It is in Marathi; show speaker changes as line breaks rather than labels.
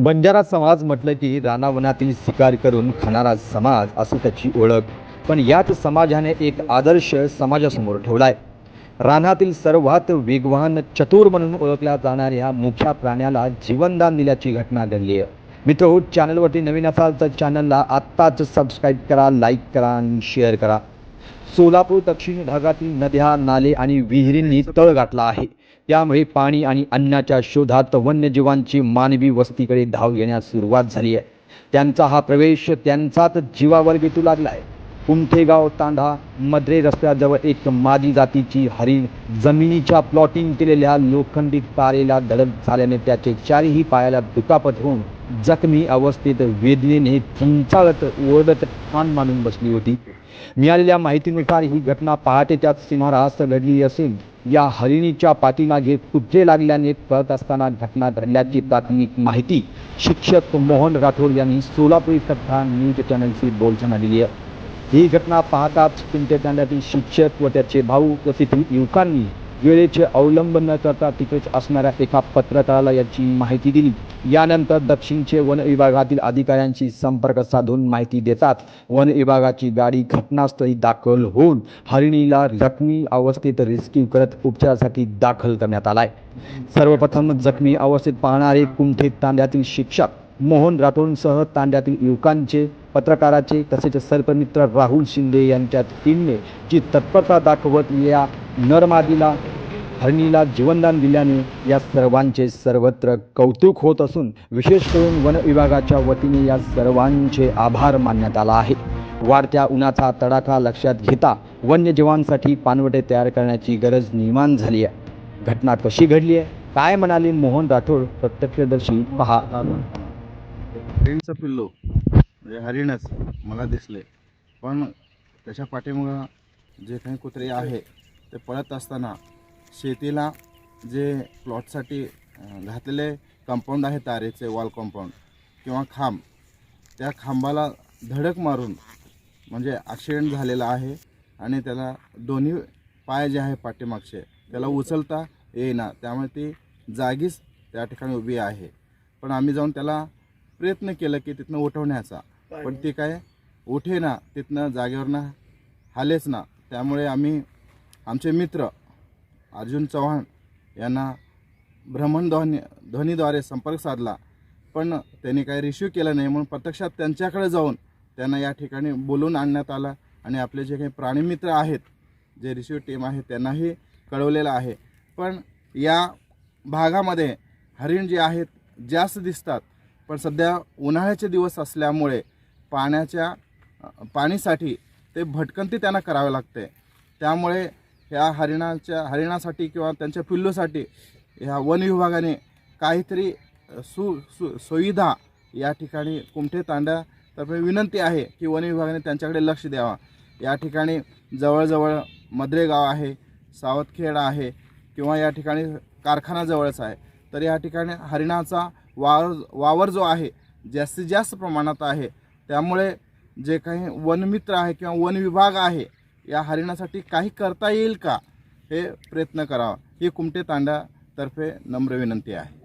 बंजारा समाज म्हटलं की रानावनातील शिकार करून खाणारा समाज असं त्याची ओळख. पण याच समाजाने एक आदर्श समाजासमोर ठेवला आहे रानातील सर्वात वेगवान चतुर म्हणून ओळखल्या जाणाऱ्या मुख्या प्राण्याला जीवनदान दिल्याची घटना घडली आहे. मित्र हो, चॅनलवरती नवीन असाल तर चॅनलला आत्ताच सबस्क्राईब करा लाईक करा आणि शेअर करा. सोलापूर दक्षिण भागातील नद्या नाले आणि विहिरींनी तळ गाठला आहे. त्यामुळे पाणी आणि अन्नाच्या शोधात वन्यजीवांची मानवी वस्तीकडे धाव घेण्यास सुरुवात झाली आहे. त्यांचा हा प्रवेश त्यांचाच जीवावर बेतू लागला आहे कुमठेगाव तांडा मद्रे रस्त्याजवळ एक मादी जातीची हरिण जमिनीच्या प्लॉटिंग केलेल्या लोखंडी पारेला धडक झाल्याने त्याचे चारही पायाला दुखापत होऊन जखमी अवस्थेत वेदनेने चंचाळत ओरडत ठाण मानून बसली होती. मिळालेल्या माहितीनुसार ही घटना पहाटेच्याच सुमारास घडली असेल. या हरिणीच्या पाठीमागे कुठे लागल्याने पळत असताना घटना घडल्याची प्राथमिक माहिती शिक्षक मोहन राठोड यांनी सोलापूर कथा न्यूज चॅनलशी बोलताना दिली आहे. ही घटना पाहताच पिंटे तांड्यातील शिक्षक व त्याचे भाऊ तसेच युवकांनी वेळेचे अवलंब न करता तिकडेच असणाऱ्या एका पत्रकाराला याची माहिती दिली. यानंतर दक्षिणचे वन विभागातील अधिकाऱ्यांशी संपर्क साधून माहिती देतात. वन विभागाची गाडी घटनास्थळी दाखल होऊन हरिणीला जखमी अवस्थेत रेस्क्यू करत उपचारासाठी दाखल करण्यात आलाय. सर्वप्रथम जखमी अवस्थेत पाहणारे कुंठे तांड्यातील शिक्षक मोहन राठोडसह तांड्यातील युवकांचे पत्रकाराचे तसेच सर्पमित्र राहुल शिंदे यांच्या टीमने जी तत्परता दाखवत या नरमादीला हरणीला जीवनदान दिल्याने या सर्वांचे सर्वत्र कौतुक होत असून विशेष करून वन विभागाच्या वतीने या सर्वांचे आभार मानण्यात आला आहे. वाढत्या उन्हाचा तडाखा लक्षात घेता वन्यजीवांसाठी पानवटे तयार करण्याची गरज निर्माण झाली आहे. घटना कशी घडली आहे? काय म्हणाले मोहन राठोड प्रत्यक्षदर्शी? पहा.
ट्रेनचं पिल्लो म्हणजे हरिणच मला दिसले. पण त्याच्या पाठीमुळं जे काही कुत्रे आहे ते पळत असताना शेतीला जे प्लॉटसाठी घातलेले कंपाऊंड आहे तारेचे वॉल कंपाऊंड किंवा खांब त्या खांबाला धडक मारून म्हणजे ॲक्सिडेंट झालेला आहे आणि त्याला दोन्ही पाय जे आहे पाठीमागचे त्याला उचलता येईना. त्यामुळे ती जागीच त्या ठिकाणी उभी आहे. पण आम्ही जाऊन त्याला प्रयत्न केलं की तिथनं उठवण्याचा. पण ती काय उठे ना तिथनं जागेवरनं हालेच ना. त्यामुळे आम्ही आमचे मित्र अर्जुन चव्हाण यांना भ्रमणध्वनी ध्वनीद्वारे संपर्क साधला. पण त्यांनी काही रिसिव्ह केलं नाही. म्हणून प्रत्यक्षात त्यांच्याकडे जाऊन त्यांना या ठिकाणी बोलून आणण्यात आलं. आणि आपले जे काही प्राणीमित्र आहेत जे रिसिव्ह टीम आहे त्यांनाही कळवलेलं आहे. पण या भागामध्ये हरिण जे आहेत जास्त दिसतात. पण सध्या उन्हाळ्याचे दिवस असल्यामुळे पाण्याच्या पाणीसाठी ते भटकंती त्यांना करावे लागते. त्यामुळे ह्या हरिणाच्या हरिणासाठी किंवा त्यांच्या पिल्लूसाठी ह्या वन विभागाने काहीतरी सु सु सुविधा या ठिकाणी कुमठे तांड्यातर्फे विनंती आहे की वन विभागाने त्यांच्याकडे लक्ष द्यावा. या ठिकाणी जवळजवळ मद्रेगाव आहे सावतखेडा आहे किंवा या ठिकाणी कारखानाजवळच आहे. तर या ठिकाणी हरिणाचा वावर वावर जो आहे जास्तीत जास्त प्रमाणात आहे. त्यामुळे जे काही वनमित्र आहे किंवा वन विभाग आहे या हरिणासाठी काही करता येईल का? हे प्रयत्न करावा. ही कुमटे तांड्यातर्फे नम्र विनंती आहे.